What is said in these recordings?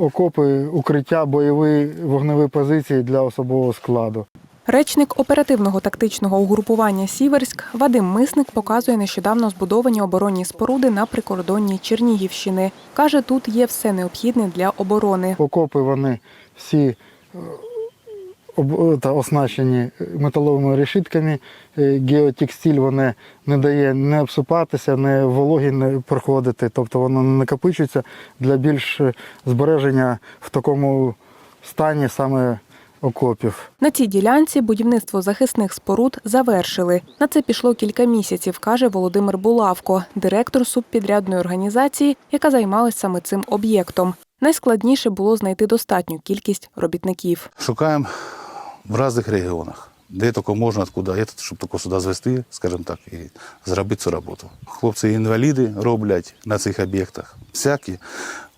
окопи, укриття, бойові вогневі позиції для особового складу. Речник оперативного тактичного угрупування Сіверськ Вадим Мисник показує нещодавно збудовані оборонні споруди на прикордонні Чернігівщини. Каже, тут є все необхідне для оборони. Окопи вони всі е, та оснащені металовими решітками. Е, Геотекстиль вони не дає не обсипатися, не вологі не проходити, тобто воно не накопичується для більш е, збереження в такому стані саме окопів. На цій ділянці будівництво захисних споруд завершили. На це пішло кілька місяців, каже Володимир Булавко, директор субпідрядної організації, яка займалась саме цим об'єктом. Найскладніше було знайти достатню кількість робітників. Шукаємо в різних регіонах, де тільки можна, откуда щоб тільки сюди звести, скажімо так, і зробити цю роботу. Хлопці-інваліди роблять на цих об'єктах. Всякі.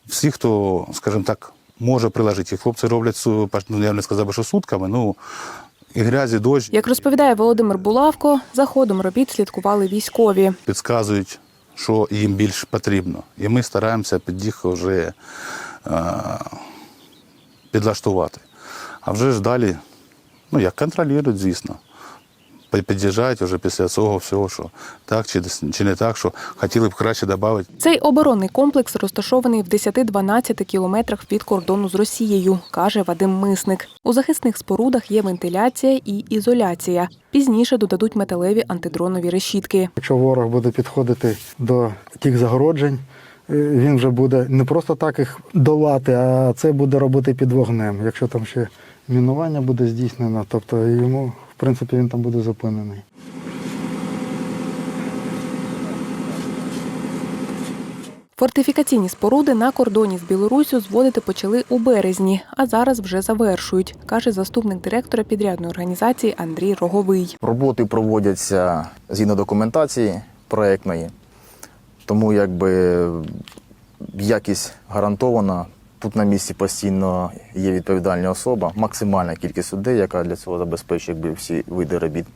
Всі, хто, скажімо так, може приложити. Хлопці роблять, ну, я не сказав, би, що сутками, ну, і грязі, дощ, Як розповідає Володимир Булавко, за ходом робіт слідкували військові. підказують, що їм більш потрібно. І ми стараємося під їх вже е, підлаштувати. А вже ж далі, ну як контролюють, звісно. Під'їжджають вже після цього всього, що так чи, чи не так, що хотіли б краще додати. Цей оборонний комплекс розташований в 10-12 кілометрах від кордону з Росією, каже Вадим Мисник. У захисних спорудах є вентиляція і ізоляція. Пізніше додадуть металеві антидронові решітки. Якщо ворог буде підходити до тих загороджень, е, він вже буде не просто так їх долати, а це буде робити під вогнем. Якщо там ще мінування буде здійснено, тобто йому, в принципі, він там буде зупинений. Фортифікаційні споруди на кордоні з Білоруссю зводити почали у березні, а зараз вже завершують, каже заступник директора підрядної організації Андрій Роговий. Роботи проводяться згідно документації проектної, тому якби якість гарантована. Тут на місці постійно є відповідальна особа, максимальна кількість людей, яка для цього забезпечує якби, всі види робіт,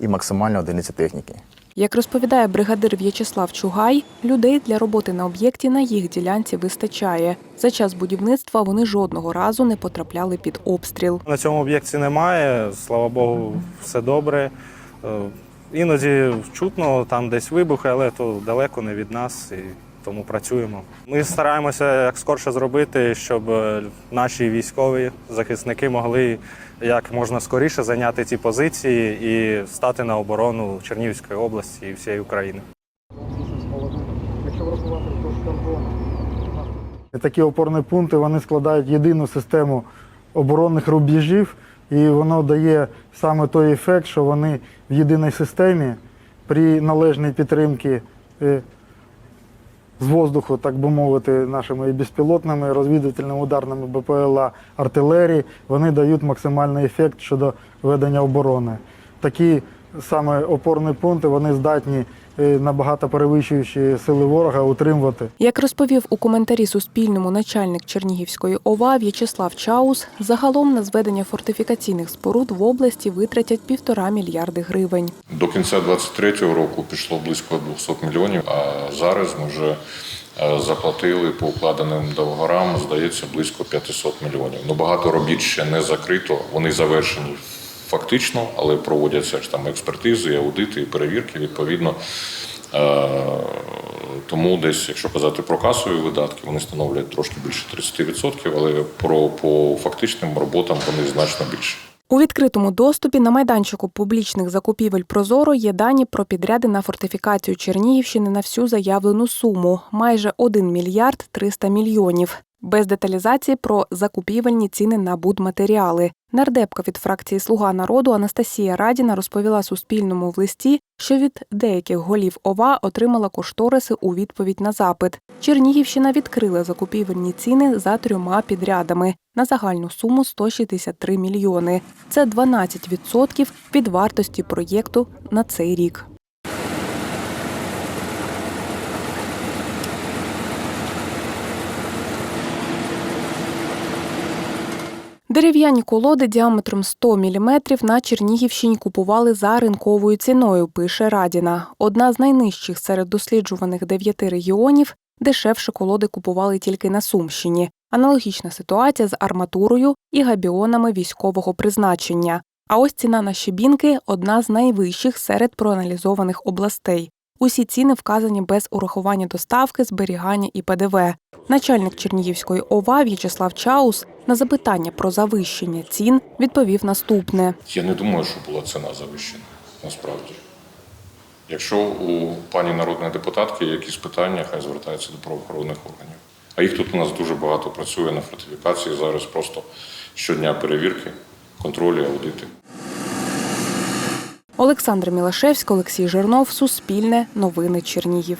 і максимальна одиниця техніки. Як розповідає бригадир В'ячеслав Чугай, людей для роботи на об'єкті на їх ділянці вистачає. За час будівництва вони жодного разу не потрапляли під обстріл. На цьому об'єкті немає, слава Богу, все добре. Е, Іноді чутно там десь вибухи, але то далеко не від нас, і тому працюємо. Ми стараємося як скорше зробити, щоб е, наші військові захисники могли як можна скоріше зайняти ці позиції і стати на оборону Чернігівської області і всієї України. Такі опорні пункти вони складають єдину систему оборонних рубежів, і воно дає саме той ефект, що вони в єдиній системі при належній підтримці е, з воздуху, так би мовити, нашими і безпілотними розвідувальними ударними БПЛА артилерії, вони дають максимальний ефект щодо ведення оборони. Такі саме опорні пункти вони здатні е, набагато перевищуючи сили ворога утримувати. Як розповів у коментарі Суспільному начальник Чернігівської ОВА В'ячеслав Чаус, загалом на зведення фортифікаційних споруд в області витратять півтора мільярди гривень. До кінця 2023 року пішло близько 200 мільйонів, а зараз ми вже е, заплатили по укладеним договорам, здається, близько 500 мільйонів. Ну багато робіт ще не закрито, вони завершені фактично, але проводяться ж там експертизи, аудити і перевірки відповідно. Е, Тому десь, якщо казати про касові видатки, вони становлять трошки більше 30%, але про по фактичним роботам вони значно більше. У відкритому доступі на майданчику публічних закупівель Прозоро є дані про підряди на фортифікацію Чернігівщини на всю заявлену суму майже 1 мільярд 300 мільйонів. Без деталізації про закупівельні ціни на будматеріали. Нардепка від фракції Слуга народу Анастасія Радіна розповіла Суспільному в листі, що від деяких голів ОВА отримала кошториси у відповідь на запит. Чернігівщина відкрила закупівельні ціни за трьома підрядами на загальну суму 163 мільйони. Це 12% від вартості проєкту на цей рік. Дерев'яні колоди діаметром 100 мм на Чернігівщині купували за ринковою ціною, пише Радіна. Одна з найнижчих серед досліджуваних дев'яти регіонів. Дешевше колоди купували тільки на Сумщині. Аналогічна ситуація з арматурою і габіонами військового призначення. А ось ціна на щебінки одна з найвищих серед проаналізованих областей. Усі ціни вказані без урахування доставки, зберігання і ПДВ. Начальник Чернігівської ОВА В'ячеслав Чаус на запитання про завищення цін відповів наступне. Я не думаю, що була ціна завищена, насправді. Якщо у пані народної депутатки є якісь питання, хай звертаються до правоохоронних органів. А їх тут у нас дуже багато працює на фортифікації. Зараз просто щодня перевірки, контролі, аудити. Олександр Мілашевський, Олексій Жирнов, Суспільне, Новини Чернігів.